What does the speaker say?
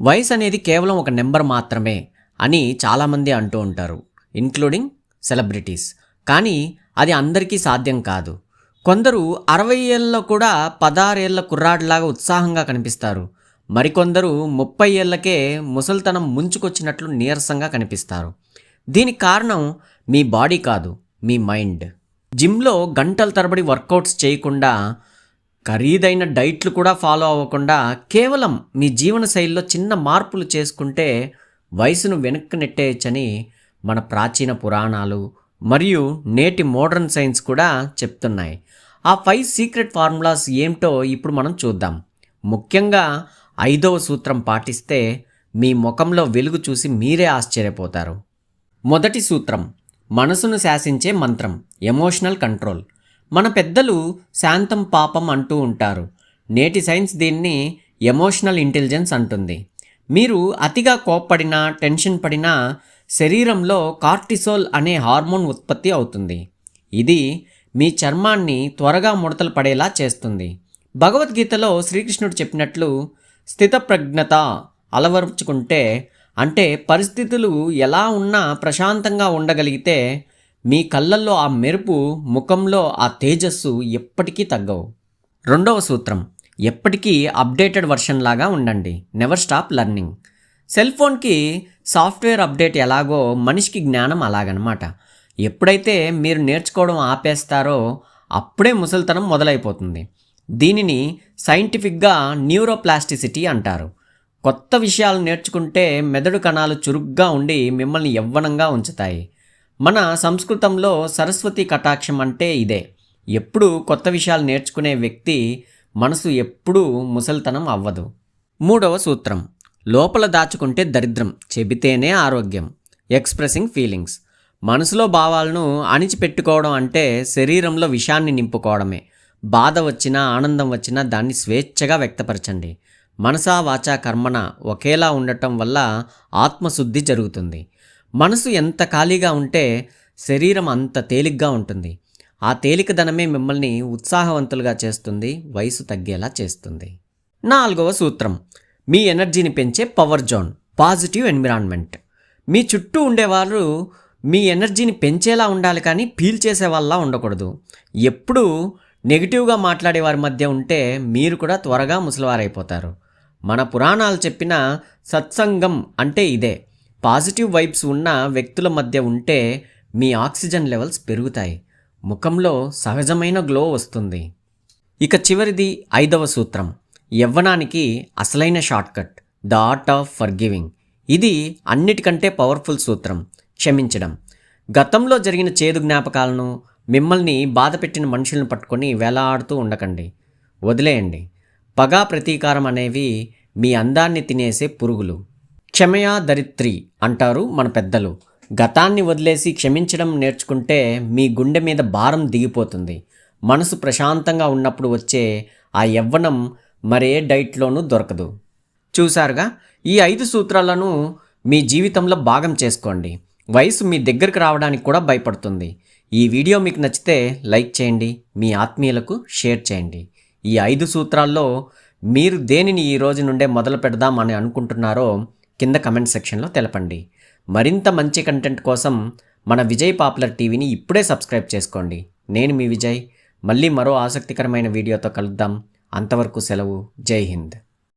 వయసు అనేది కేవలం ఒక నెంబర్ మాత్రమే అని చాలామంది అంటూ ఉంటారు ఇంక్లూడింగ్ సెలబ్రిటీస్ కానీ అది అందరికీ సాధ్యం కాదు. కొందరు అరవై ఏళ్ళలో కూడా పదహారేళ్ళ కుర్రాడిలాగా ఉత్సాహంగా కనిపిస్తారు. మరికొందరు ముప్పై ఏళ్ళకే ముసల్తనం ముంచుకొచ్చినట్లు నీరసంగా కనిపిస్తారు. దీనికి కారణం మీ బాడీ కాదు మీ మైండ్. జిమ్లో గంటల తరబడి వర్కౌట్స్ చేయకుండా ఖరీదైన డైట్లు కూడా ఫాలో అవ్వకుండా కేవలం మీ జీవన శైలిలో చిన్న మార్పులు చేసుకుంటే వయసును వెనక్కి నెట్టేయచ్చని మన ప్రాచీన పురాణాలు మరియు నేటి మోడర్న్ సైన్స్ కూడా చెప్తున్నాయి. ఆ ఫైవ్ సీక్రెట్ ఫార్ములాస్ ఏమిటో ఇప్పుడు మనం చూద్దాం. ముఖ్యంగా ఐదవ సూత్రం పాటిస్తే మీ ముఖంలో వెలుగు చూసి మీరే ఆశ్చర్యపోతారు. మొదటి సూత్రం మనసును శాసించే మంత్రం ఎమోషనల్ కంట్రోల్. మన పెద్దలు శాంతం పాపం అంటూ ఉంటారు. నేటి సైన్స్ దీన్ని ఎమోషనల్ ఇంటెలిజెన్స్ అంటుంది. మీరు అతిగా కోప్పడినా టెన్షన్ పడినా శరీరంలో కార్టిసోల్ అనే హార్మోన్ ఉత్పత్తి అవుతుంది. ఇది మీ చర్మాన్ని త్వరగా ముడతలు పడేలా చేస్తుంది. భగవద్గీతలో శ్రీకృష్ణుడు చెప్పినట్లు స్థితప్రజ్ఞత అలవరుచుకుంటే అంటే పరిస్థితులు ఎలా ఉన్నా ప్రశాంతంగా ఉండగలిగితే మీ కళ్ళల్లో ఆ మెరుపు ముఖంలో ఆ తేజస్సు ఎప్పటికీ తగ్గవు. రెండవ సూత్రం ఎప్పటికీ అప్డేటెడ్ వర్షన్ లాగా ఉండండి. నెవర్ స్టాప్ లెర్నింగ్ సెల్ ఫోన్కి సాఫ్ట్వేర్ అప్డేట్ ఎలాగో మనిషికి జ్ఞానం అలాగనమాట. ఎప్పుడైతే మీరు నేర్చుకోవడం ఆపేస్తారో అప్పుడే ముసలితనం మొదలైపోతుంది. దీనిని సైంటిఫిక్గా న్యూరోప్లాస్టిసిటీ అంటారు. కొత్త విషయాలు నేర్చుకుంటే మెదడు కణాలు చురుగ్గా ఉండి మిమ్మల్ని యవ్వనంగా ఉంచుతాయి. మన సంస్కృతంలో సరస్వతి కటాక్షం అంటే ఇదే. ఎప్పుడు కొత్త విషయాలు నేర్చుకునే వ్యక్తి మనసు ఎప్పుడూ ముసలితనం అవ్వదు. మూడవ సూత్రం లోపల దాచుకుంటే దరిద్రం చెబితేనే ఆరోగ్యం. Expressing feelings. మనసులో భావాలను అణిచిపెట్టుకోవడం అంటే శరీరంలో విషాన్ని నింపుకోవడమే. బాధ వచ్చినా ఆనందం వచ్చినా దాన్ని స్వేచ్ఛగా వ్యక్తపరచండి. మనసా వాచా కర్మణ ఒకేలా ఉండటం వల్ల ఆత్మశుద్ధి జరుగుతుంది. మనసు ఎంత ఖాళీగా ఉంటే శరీరం అంత తేలిగ్గా ఉంటుంది. ఆ తేలికదనమే మిమ్మల్ని ఉత్సాహవంతులుగా చేస్తుంది వయసు తగ్గేలా చేస్తుంది. నాలుగవ సూత్రం. మీ ఎనర్జీని పెంచే పవర్ జోన్ పాజిటివ్ ఎన్విరాన్మెంట్. మీ చుట్టూ ఉండేవారు మీ ఎనర్జీని పెంచేలా ఉండాలి కానీ పీల్ చేసే వాళ్ళ ఉండకూడదు. ఎప్పుడూ నెగిటివ్గా మాట్లాడే వారి మధ్య ఉంటే మీరు కూడా త్వరగా ముసలివారైపోతారు. మన పురాణాలు చెప్పిన సత్సంగం అంటే ఇదే. పాజిటివ్ వైబ్స్ ఉన్న వ్యక్తుల మధ్య ఉంటే మీ ఆక్సిజన్ లెవెల్స్ పెరుగుతాయి. ముఖంలో సహజమైన గ్లో వస్తుంది. ఇక చివరిది ఐదవ సూత్రం. యవ్వనానికి అసలైన shortcut the art of forgiving ఇది అన్నిటికంటే పవర్ఫుల్ సూత్రం. క్షమించడం. గతంలో జరిగిన చేదు జ్ఞాపకాలను మిమ్మల్ని బాధ పెట్టిన మనుషులను పట్టుకొని వేలాడుతూ ఉండకండి. వదిలేయండి. పగా ప్రతీకారం అనేవి మీ అందాన్ని తినేసే పురుగులు. క్షమయా దరిత్రి అంటారు మన పెద్దలు. గతాన్ని వదిలేసి క్షమించడం నేర్చుకుంటే మీ గుండె మీద భారం దిగిపోతుంది. మనసు ప్రశాంతంగా ఉన్నప్పుడు వచ్చే ఆ యవ్వనం మరే డైట్లోనూ దొరకదు. చూసారుగా ఈ ఐదు సూత్రాలను మీ జీవితంలో భాగం చేసుకోండి. వయసు మీ దగ్గరకు రావడానికి కూడా భయపడుతుంది. ఈ వీడియో మీకు నచ్చితే లైక్ చేయండి మీ ఆత్మీయులకు షేర్ చేయండి. ఈ ఐదు సూత్రాల్లో మీరు దేనిని ఈ రోజు నుండే మొదలు పెడదాం అని అనుకుంటున్నారో కింద కమెంట్ సెక్షన్లో తెలపండి. మరింత మంచి కంటెంట్ కోసం మన విజయ్ పాపులర్ టీవీని ఇప్పుడే సబ్స్క్రైబ్ చేసుకోండి. నేను మీ విజయ్. మళ్ళీ మరో ఆసక్తికరమైన వీడియోతో కలుద్దాం. అంతవరకు సెలవు. జై హింద్.